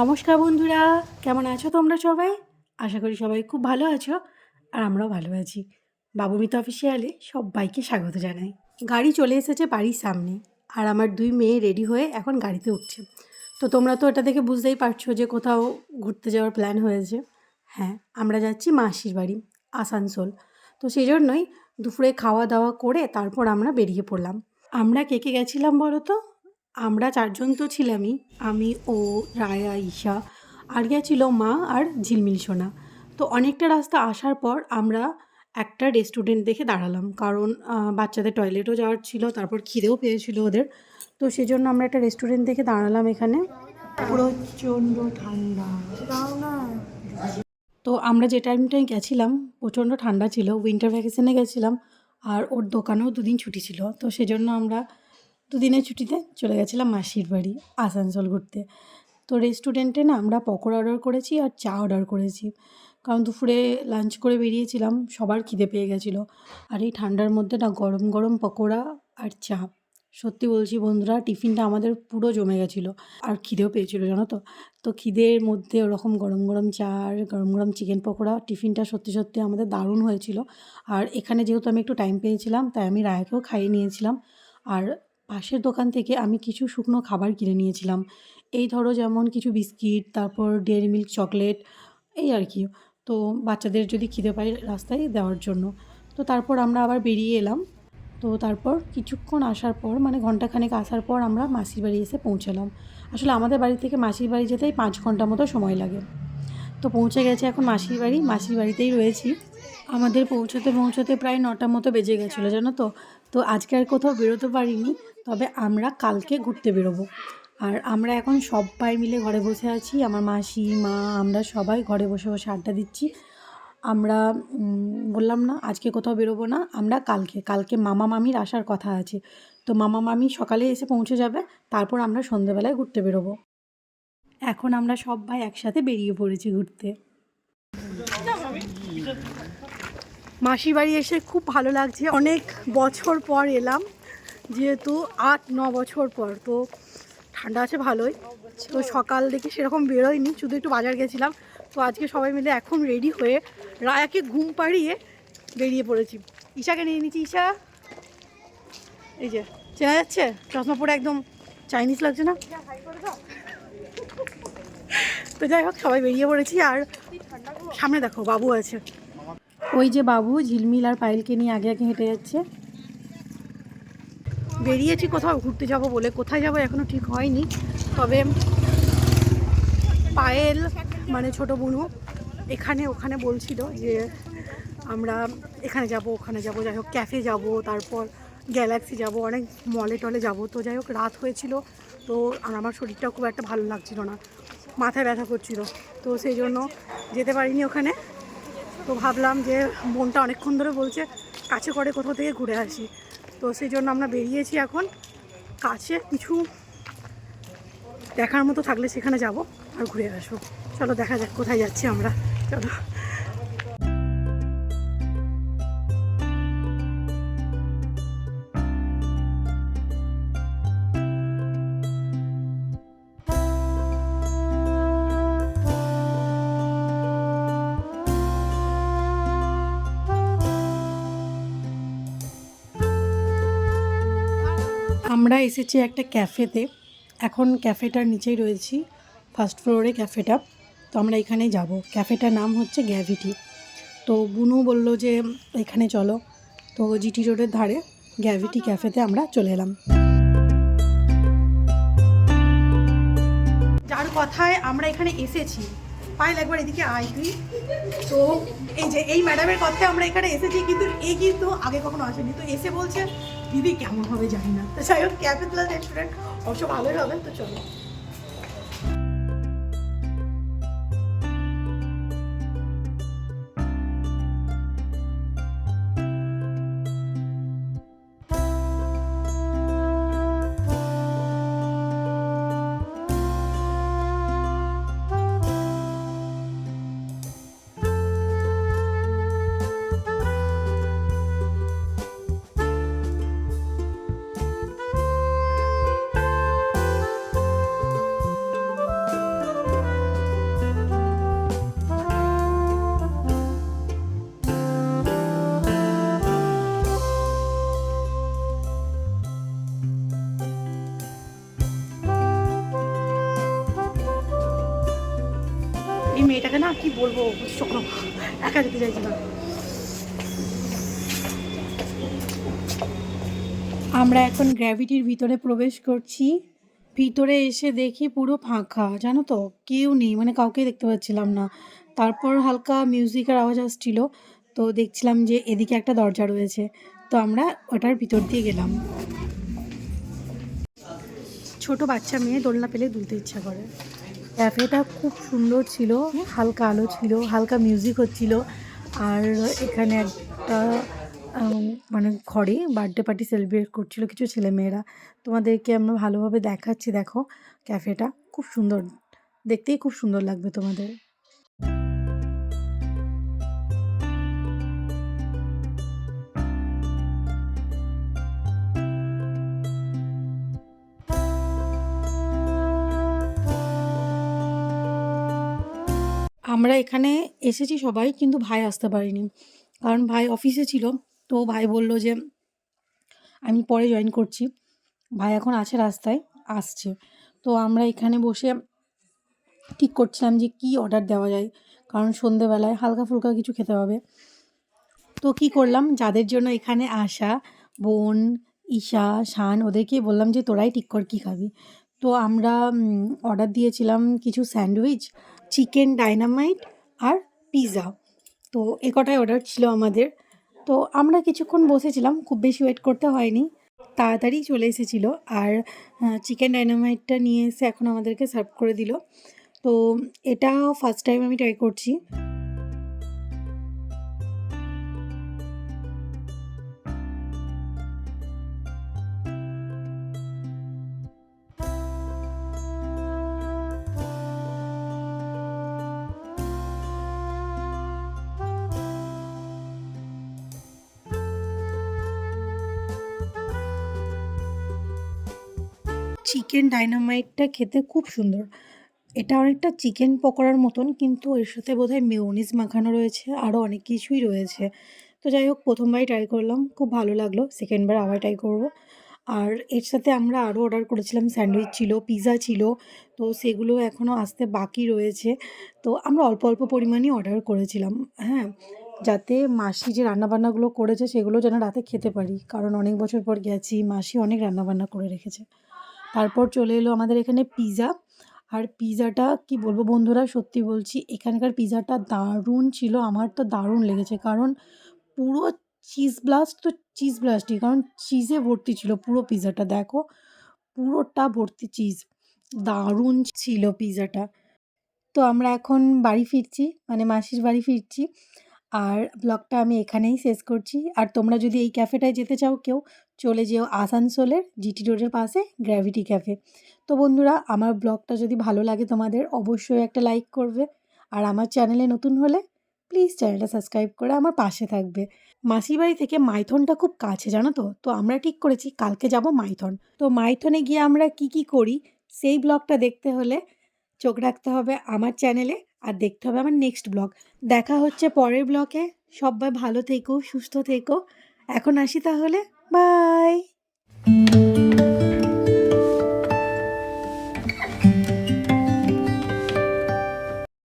নমস্কার বন্ধুরা, কেমন আছো তোমরা সবাই? আশা করি সবাই খুব ভালো আছো আর আমরাও ভালো আছি। বাবুমিতা অফিসিয়ালে সবাইকে স্বাগত জানাই। গাড়ি চলে এসেছে বাড়ির সামনে আর আমার দুই মেয়ে রেডি হয়ে এখন গাড়িতে উঠছে। তো তোমরা তো এটা দেখে বুঝতেই পারছ যে কোথাও ঘুরতে যাওয়ার প্ল্যান হয়েছে। হ্যাঁ আমরা যাচ্ছি মাসির বাড়ি, আসানসোল। তো সেই জন্যই দুপুরে খাওয়া দাওয়া করে তারপর আমরা বেরিয়ে পড়লাম। আমরা কে কে গেছিলাম বলো তো? আমরা চারজন তো ছিলামই। আমি, ও, রায়া, ঈশা আর গেছিল মা আর ঝিলমিল সোনা। তো অনেকটা রাস্তা আসার পর আমরা একটা রেস্টুরেন্ট দেখে দাঁড়ালাম। কারণ বাচ্চাদের টয়লেটও যাওয়ার ছিল, তারপর খিদেও পেয়েছিল ওদের। তো সেই জন্য আমরা একটা রেস্টুরেন্ট দেখে দাঁড়ালাম এখানে। প্রচণ্ড ঠান্ডা। তো আমরা যে টাইমটায় গেছিলাম, প্রচণ্ড ঠান্ডা ছিল। উইন্টার ভ্যাকেশনে গেছিলাম, আর ওর দোকানেও দুদিন ছুটি ছিল। তো সেজন্য আমরা দুদিনের ছুটিতে চলে গেছিলাম মাসির বাড়ি, আসানসোল ঘুরতে। তো রেস্টুরেন্টে না আমরা পকোড়া অর্ডার করেছি আর চা অর্ডার করেছি। কারণ দুপুরে লাঞ্চ করে বেরিয়েছিলাম, সবার খিদে পেয়ে গেছিল। আর এই ঠান্ডার মধ্যে না গরম গরম পকোড়া আর চা। সত্যি বলছি বন্ধুরা টিফিনটা আমাদের পুরো জমে গেছিল। আর খিদেও পেয়েছিলো, জানো তো? তো খিদের মধ্যে ওরকম গরম গরম চা আর গরম গরম চিকেন পকোড়া টিফিনটা সত্যি সত্যি আমাদের দারুণ হয়েছিল। আর এখানে যেহেতু আমি একটু টাইম পেয়েছিলাম, তাই আমি রায়াকেও খাইয়ে নিয়েছিলাম। আর পাশের দোকান থেকে আমি কিছু শুকনো খাবার কিনে নিয়েছিলাম। এই ধরো যেমন কিছু বিস্কিট, তারপর ডেয়ারি মিল্ক চকলেট, এই আর কি। তো বাচ্চাদের যদি খিদে পায় রাস্তায় দেওয়ার জন্য। তো তারপর আমরা আবার বেরিয়ে এলাম। তো তারপর কিছুক্ষণ আসার পর মানে ঘন্টাখানেক আসার পর আমরা মাসির বাড়ি এসে পৌঁছালাম। আসলে আমাদের বাড়ি থেকে মাসির বাড়ি যেতেই পাঁচ ঘণ্টা মতো সময় লাগে। তো পৌঁছে গেছে এখন মাসির বাড়ি। মাসির বাড়িতেই রয়েছি। আমাদের পৌঁছতে পৌঁছতে প্রায় নটার মতো বেজে গেছিল, জানো তো? তো আজকে আর কোথাও বেরোতে পারিনি। তবে আমরা কালকে ঘুরতে বেরোবো। আর আমরা এখন সবাই মিলে ঘরে বসে আছি। আমার মাসি, মা, আমরা সবাই ঘরে বসে বসে আড্ডা দিচ্ছি। আমরা বললাম না, আজকে কোথাও বেরোবো না, আমরা কালকে। কালকে মামা মামির আসার কথা আছে। তো মামা মামি সকালে এসে পৌঁছে যাবে, তারপর আমরা সন্ধেবেলায় ঘুরতে বেরোবো। এখন আমরা সবাই একসাথে বেরিয়ে পড়েছি ঘুরতে। মাসি বাড়ি এসে খুব ভালো লাগছে। অনেক বছর পর এলাম। যেহেতু আট, ন বছর পর, তো ঠান্ডা আছে ভালোই। তো সকাল থেকে সেরকম বেরোয়নি, শুধু একটু বাজার গেছিলাম। তো আজকে সবাই মিলে এখন রেডি হয়ে রায়াকে ঘুম পাড়িয়ে বেরিয়ে পড়েছি। ঈশাকে নিয়ে নিচ্ছি ঈশা, এই যে, চেনা যাচ্ছে? চশমা পরে একদম চাইনিজ লাগছে না? তো যাই হোক, সবাই বেরিয়ে পড়েছি। আর সামনে দেখো, বাবু আছে। ওই যে বাবু, ঝিলমিল আর পায়েলকে নিয়ে আগে আগে হেঁটে যাচ্ছে। বেরিয়েছি, কোথাও ঘুরতে যাব বলে। কোথায় যাব এখনও ঠিক হয়নি। তবে পায়েল মানে ছোট বুনু, এখানে ওখানে বলছিল যে আমরা এখানে যাব, ওখানে যাব। যাই হোক ক্যাফে যাব, তারপর গ্যালাক্সি যাব, অনেক মলে টলে যাব। তো যাই হোক, রাত হয়েছিল, তো আর আমার শরীরটা খুব একটা ভালো লাগছিল না। মাথায় ব্যথা করছিল। তো সেই জন্য যেতে পারিনি ওখানে। তো ভাবলাম যে বোনটা অনেকক্ষণ ধরে বলছে, কাছে করে কোথাও থেকে ঘুরে আসি। তো সেই জন্য আমরা বেরিয়েছি এখন। কাছে কিছু দেখার মতো থাকলে সেখানে যাব আর ঘুরে আসব। চলো দেখা যাক কোথায় যাচ্ছি আমরা। চলো। আমরা এসেছি একটা ক্যাফেতে। এখন ক্যাফেটার নিচেই রয়েছি ফার্স্ট ফ্লোরে ক্যাফেটা। তো আমরা এখানে যাব। ক্যাফেটার নাম হচ্ছে গ্যাভিটি। তো বুনু বলল যে, এখানে চলো। তো জিটি রোডের ধারে গ্যাভিটি ক্যাফেতে আমরা চলে এলাম। যার কথায় আমরা এখানে এসেছি পাইল একবার এদিকে আয় তুই। তো এই যে এই ম্যাডামের কথায় আমরা এখানে এসেছি, কিন্তু এ কিন্তু আগে কখনো আসেনি। তো এসে বলছে, দিদি, কেমন হবে জানি না। তো যাই হোক ক্যাফে প্লাস রেস্টুরেন্ট অবশ্য ভালোই হবে, তো চলো। মেয়েটাকে না কি বলব চলো একা যেতে চাইছি না। আমরা এখন গ্র্যাভিটির ভিতরে প্রবেশ করছি। ভিতরে এসে দেখি পুরো ফাঁকা, জানো তো? কেউ নেই মানে কাউকে দেখতে পাচ্ছিলাম না। তারপর হালকা মিউজিকের আওয়াজ আসছিল, তো দেখছিলাম যে এদিকে একটা দরজা রয়েছে। তো আমরা ওটার ভিতর দিয়ে গেলাম। ছোট বাচ্চা মেয়ে দোলনা পেলে দুলতে ইচ্ছা করে। ক্যাফেটা খুব সুন্দর ছিল, হালকা আলো ছিল, হালকা মিউজিক হচ্ছিল। আর এখানে একটা মানে ঘরে বার্থডে পার্টি সেলিব্রেট করছিল কিছু ছেলেমেয়েরা। তোমাদেরকে আমরা ভালোভাবে দেখাচ্ছি, দেখো ক্যাফেটা। খুব সুন্দর, দেখতেই খুব সুন্দর লাগবে তোমাদের। আমরা এখানে এসেছি সবাই, কিন্তু ভাই আসতে পারিনি। কারণ ভাই অফিসে ছিল, তো ভাই বলল যে, আমি পরে জয়েন করছি। ভাই এখন আছে রাস্তায়, আসছে। তো আমরা এখানে বসে ঠিক করছিলাম যে কি অর্ডার দেওয়া যায়, কারণ সন্ধেবেলায় হালকা ফুলকা কিছু খেতে হবে। তো কি করলাম, যাদের জন্য এখানে আসা বোন, ঈশা, শান ওদেরকে বললাম যে, তোরাই ঠিক কর কী খাবি। তো আমরা অর্ডার দিয়েছিলাম কিছু স্যান্ডউইচ, চিকেন ডাইনামাইট আর পিৎজা তো এ কটাই অর্ডার ছিল আমাদের। তো আমরা কিছুক্ষণ বসেছিলাম, খুব বেশি ওয়েট করতে হয়নি। তাড়াতাড়ি চলে এসেছিল আর চিকেন ডাইনামাইটটা নিয়ে এসে এখন আমাদেরকে সার্ভ করে দিল। তো এটা ফার্স্ট টাইম আমি ট্রাই করছি। চিকেন ডাইনামাইটটা খেতে খুব সুন্দর। এটা অনেকটা চিকেন পকোড়ার মতন, কিন্তু এর সাথে বোধহয় মেয়োনিজ মাখানো রয়েছে আরও অনেক কিছুই রয়েছে। তো যাই হোক, প্রথমবারই ট্রাই করলাম, খুব ভালো লাগল সেকেন্ডবার আবার ট্রাই করব। আর এর সাথে আমরা আরও অর্ডার করেছিলাম, স্যান্ডউইচ ছিল পিৎজা ছিল, তো সেগুলো এখনও আসতে বাকি রয়েছে। তো আমরা অল্প অল্প পরিমাণই অর্ডার করেছিলাম হ্যাঁ। যাতে মাসি যে রান্নাবান্নাগুলো করেছে, সেগুলো যেন রাতে খেতে পারি, কারণ অনেক বছর পর গেছি, মাসি অনেক রান্নাবান্না করে রেখেছে। তারপর চলে এলো আমাদের এখানে পিৎজা আর পিৎজাটা কি বলব বন্ধুরা, সত্যি বলছি, এখানকার পিৎজাটা দারুণ ছিল, আমার তো দারুণ লেগেছে। কারণ পুরো চিজ ব্লাস্ট তো চিজ ব্লাস্টই কারণ চিজে ভর্তি ছিল পুরো পিৎজাটা দেখো। পুরোটা ভর্তি চিজ দারুণ ছিল পিৎজাটা তো আমরা এখন বাড়ি ফিরছি মানে মাসির বাড়ি ফিরছি। আর ব্লগটা আমি এখানেই শেষ করছি। আর তোমরা যদি এই ক্যাফেটায় যেতে চাও কেউ, চলে যেও আসানসোলের জিটি রোডের পাশে গ্র্যাভিটি ক্যাফে। তো বন্ধুরা, আমার ব্লগটা যদি ভালো লাগে তোমাদের, অবশ্যই একটা লাইক করবে। আর আমার চ্যানেলে নতুন হলে, প্লিজ চ্যানেলটা সাবস্ক্রাইব করে আমার পাশে থাকবে। মাসির বাড়ি থেকে মাইথনটা খুব কাছে, জানো তো? তো আমরা ঠিক করেছি, কালকে যাব মাইথন। তো মাইথনে গিয়ে আমরা কি কি করি, সেই ব্লগটা দেখতে হলে চোখ রাখতে হবে আমার চ্যানেলে। আর দেখতে হবে আমার নেক্সট ব্লগ দেখা হচ্ছে পরের ব্লকে সবাই ভালো থেকো, সুস্থ থেকো। এখন আসি তাহলে। বাই